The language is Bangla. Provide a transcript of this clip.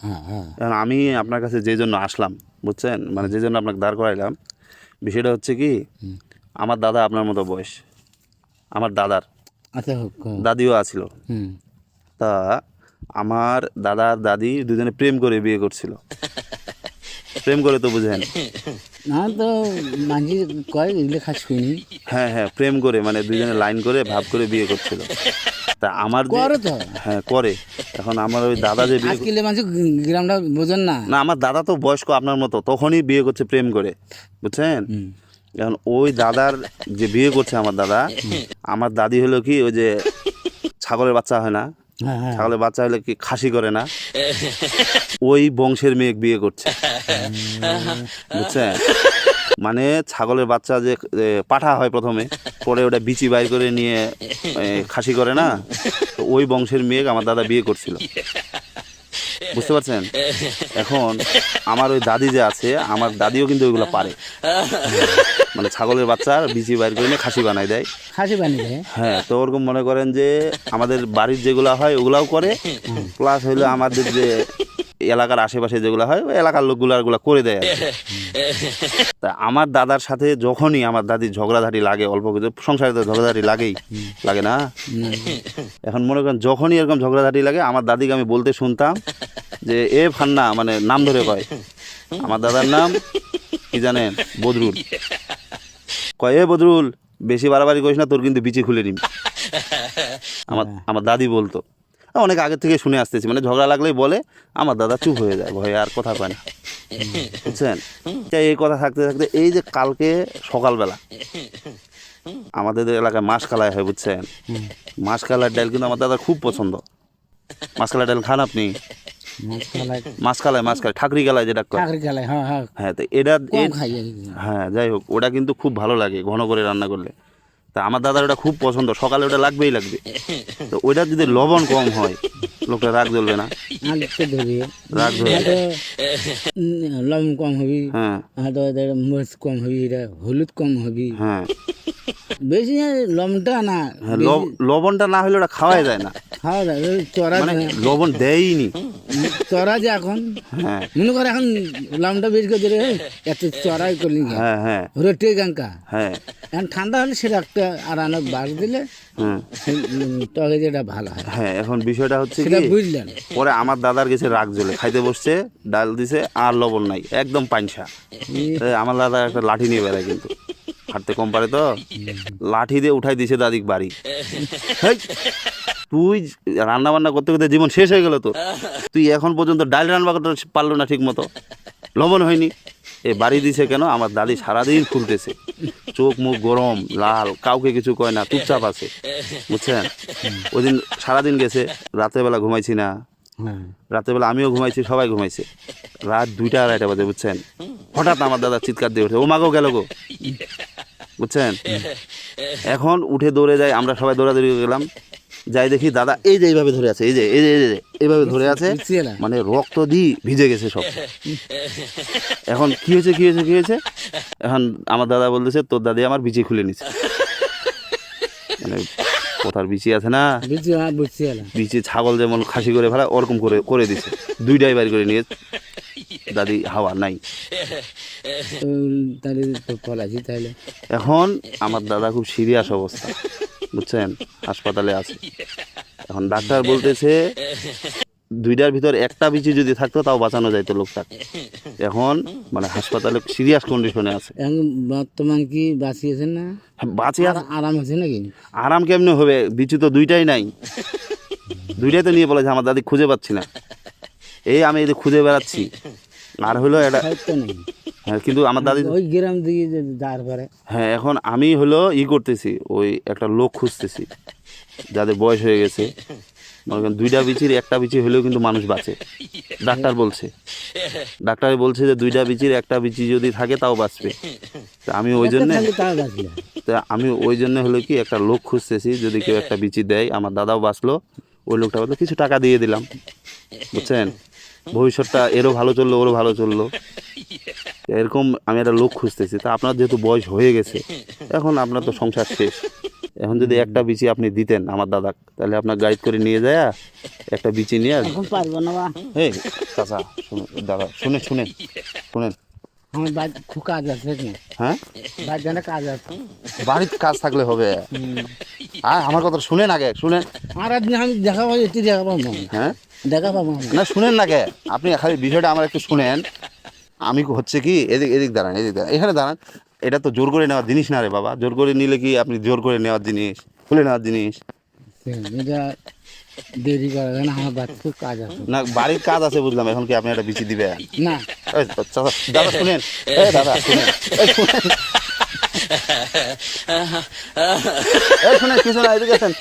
হ্যাঁ হ্যাঁ। এখন আমি আপনার কাছে যে জন্য আসলাম বুঝছেন? মানে যে জন্য আপনাকে দাঁড় করাইলাম বিষয়টা হচ্ছে কি আমার দাদা আপনার মতো বয়স। আমার দাদার। আচ্ছা। দাদিও আছিল। হুম। তা আমার দাদার দাদি দুজনে প্রেম করে বিয়ে করছিল। প্রেম করে তো বুঝেন। না তো মাঝি কয় এগুলো খাস শুনি হ্যাঁ হ্যাঁ প্রেম করে মানে দুজনে লাইন করে ভাব করে বিয়ে করছিল। তা আমার যে করে তো। হ্যাঁ করে। এখন আমার ওই দাদা যে বিয়ে আজকাল মাঝে গ্রামটা বোঝেন না। না আমার দাদা তো বয়স্ক আপনার মতো তখনই বিয়ে করছে প্রেম করে বুঝছেন? এখন ওই দাদার যে বিয়ে করছে আমার দাদা আমার দাদি হলো কি ওই যে ছাগলের বাচ্চা হয় না? হ্যাঁ হ্যাঁ। ছাগলের বাচ্চা হলে কি খাসি করে না? ওই বংশের মেয়ে বিয়ে করছে। বুঝছেন? মানে ছাগলের বাচ্চা যে এ, পাঠা হয় প্রথমে পরে ওটা বিচি বাইর করে নিয়ে খাসি করে না? তো ওই বংশের মেয়ে আমার দাদা বিয়ে করছিল। বুঝতে পারছেন? এখন আমার ওই দাদি যে আছে আমার দাদিও কিন্তু ওইগুলো পারে। মানে ছাগলের বাচ্চা বিচি বাইর করে নিয়ে খাসি বানাই দেয়। খাসি বানিয়ে দেয়? হ্যাঁ তো ওরকম মনে করেন যে আমাদের বাড়ির যেগুলো হয় ওগুলাও করে প্লাস হইল আমাদের যে এলাকার আশেপাশে যেগুলো হয় ওই এলাকার লোকগুলো ওগুলো করে দেয় তা আমার দাদার সাথে যখনই আমার দাদি ঝগড়াঝাটি লাগে অল্প কিছু সংসারে তো ঝগড়াঝাটি লাগেই লাগে না? এখন মনে করেন যখনই এরকম ঝগড়াঝাটি লাগে আমার দাদিকে আমি বলতে শুনতাম যে এ ফান্না মানে নাম ধরে কয়। আমার দাদার নাম কি জানেন? বদরুল। কয় এ বদরুল বেশি বাড়াবাড়ি করিস না তোর কিন্তু বিচি খুলে নিবি। আমার আমার দাদি বলতো অনেক আগে থেকে শুনে আসতেছি। মানে ঝগড়া লাগলেই বলে আমার দাদা চুপ হয়ে যায় ভয়ে আর কথা পায় না। বুঝছেন? তাই এই কথা থাকতে থাকতে এই যে কালকে সকালবেলা আমাদের এলাকায় মাছ কালাই হয় বুঝছেন? মাছ কালার ডাল কিন্তু আমার দাদা খুব পছন্দ। মাছ কালার ডাল খান আপনি? মাছ খালাই মাছ ঠাকরি কালাই যেটা হ্যাঁ হ্যাঁ। হ্যাঁ তো এটা। হ্যাঁ যাই হোক ওটা কিন্তু খুব ভালো লাগে ঘন করে রান্না করলে। তা আমার দাদার ওটা খুব পছন্দ সকালে ওটা লাগবেই লাগবে। তো ওইটা যদি লবণ কম হয় লোকটা রাগ জ্বলবে না। রাগ লবণ কম হবি হ্যাঁ। কম হবি এটা হলুদ কম হবি। হ্যাঁ। বেশি লবণটা না হ্যাঁ, লবণটা না হলে ওটা খাওয়াই যায় না। খাওয়া যায় চড়া মানে লবণ দেয়নি চড়া যে এখন হ্যাঁ। মনে করে এখন লবণটা বেশি করে দিলে, এত চড়াই করলি হ্যাঁ হ্যাঁ। রোটে গাঙ্কা। হ্যাঁ। এখন ঠান্ডা হলে সেটা একটা আর আনা বাড় দিলে হ্যাঁ। যেটা ভালো হয়। হ্যাঁ এখন বিষয়টা হচ্ছে সেটা বুঝলেন। পরে আমার দাদার গেছে রাগ জ্বলে খাইতে বসছে ডাল দিছে আর লবণ নাই একদম পাঞ্ছা আমার দাদা একটা লাঠি নিয়ে বেড়ায় কিন্তু। হাঁটতে কম পারে তো? লাঠি দিয়ে উঠাই দিছে দাদিক বাড়ি। তুই রান্না বান্না করতে করতে জীবন শেষ হয়ে গেল তো। তুই এখন পর্যন্ত ডাল রান্না করতে পারল না ঠিক মতো লবণ হয়নি। এ বাড়ি দিছে কেন? আমার দাদি সারাদিন ফুলতেছে। চোখ মুখ গরম লাল কাউকে কিছু কয় না চুপচাপ আছে। বুঝছেন? ওই দিন সারাদিন গেছে রাতের বেলা ঘুমাইছি না। রাতের বেলা আমিও ঘুমাইছি সবাই ঘুমাইছে। রাত দুইটা আড়াইটা বাজে বুঝছেন? হঠাৎ আমার দাদা চিৎকার দিয়ে উঠে ও মাগো গেল গো। বুঝছেন? এখন উঠে দৌড়ে যায় আমরা সবাই দৌড়াদৌড়ি গেলাম। যাই দেখি দাদা এই যে এইভাবে ধরে আছে এই যে এই যে এই যে এইভাবে ধরে আছে মানে রক্ত দি ভিজে গেছে সব। এখন কি হয়েছে কি হয়েছে কি হয়েছে? এখন আমার দাদা বলতেছে তোর দাদি আমার বিচি খুলে নিছে। মানে কোথার বিচি আছে না। বিচে ছাগল যেমন খাসি করে ফেলা ওরকম করে করে দিছে। দুইটাই বাইর করে নিয়ে দাদি হাওয়া নাই। তাহলে। এখন আমার দাদা খুব সিরিয়াস অবস্থা বুঝছেন? হাসপাতালে আছে। এখন ডাক্তার বলতেছে দুইটার ভিতর একটা বিচি যদি থাকতো তাও বাঁচানো যাইতো লোকটা এখন মানে হাসপাতালে সিরিয়াস কন্ডিশনে আছে। এখন বর্তমান কি বাঁচিয়েছেন না? বাঁচিয়ে আর আরাম আছে নাকি? আরাম কেমনে হবে? বিচি তো দুইটাই নাই। দুইটাই তো নিয়ে বলেছে আমার দাদি খুঁজে পাচ্ছি না। এই আমি এদের খুঁজে বেড়াচ্ছি। আর হলো এটা হ্যাঁ, কিন্তু আমার দাদি ওই গ্রাম দিকে হ্যাঁ এখন আমি হলো ই করতেছি ওই একটা লোক খুঁজতেছি যাদের বয়স হয়ে গেছে। মনে করেন দুইটা বিচির একটা বিচি হলেও কিন্তু মানুষ বাঁচে। ডাক্তার বলছে। ডাক্তার বলছে যে দুইটা বিচির একটা বিচি যদি থাকে তাও বাঁচবে। তা আমি ওই জন্য তা আমি ওই জন্য হলো কি একটা লোক খুঁজতেছি যদি কেউ একটা বিচি দেয় আমার দাদাও বাঁচলো ওই লোকটা বলল কিছু টাকা দিয়ে দিলাম। বুঝছেন? ভবিষ্যৎটা এরও ভালো চলল ওরও ভালো চলল। এরকম আমি একটা লোক খুঁজতেছি। তা আপনার যেহেতু বয়স হয়ে গেছে এখন আপনার তো সংসার শেষ। এখন যদি একটা বিচি আপনি দিতেন আমার দাদা তাহলে আপনার গাইড করে নিয়ে যায় একটা বিচি নিয়ে আসব। পারব না হ্যাঁ চাচা দাদা শুনে শুনেন শুনেন। আমার খুব কাজ আছে হ্যাঁ? বাড়িতে অনেক কাজ আছে। কাজ থাকলে হবে। আর আমার কথা শুনেন আগে শুনেন। আর আমি দেখা পাবো দেখা। হ্যাঁ? দেখা পাবো না। না শুনেন না কে আপনি খালি বিষয়টা আমার একটু শুনেন। আমি হচ্ছে কি এদিক এদিক দাঁড়ান এদিক দাঁড়ান। এখানে দাঁড়ান। এটা তো জোর করে নেওয়ার জিনিস না রে বাবা। জোর করে নিলে কি আপনি জোর করে নেওয়ার জিনিস খুলে নেওয়ার জিনিস? এটা দেরি করে না আমার বাড়িতে খুব কাজ আছে। না বাড়ির কাজ আছে বুঝলাম এখন কি আপনি একটা বিচি দিবেন না। দাদা শুনেন। এই দাদা শুনেন। শুনেন। শুনেন কিছু না এদিকে আসেন।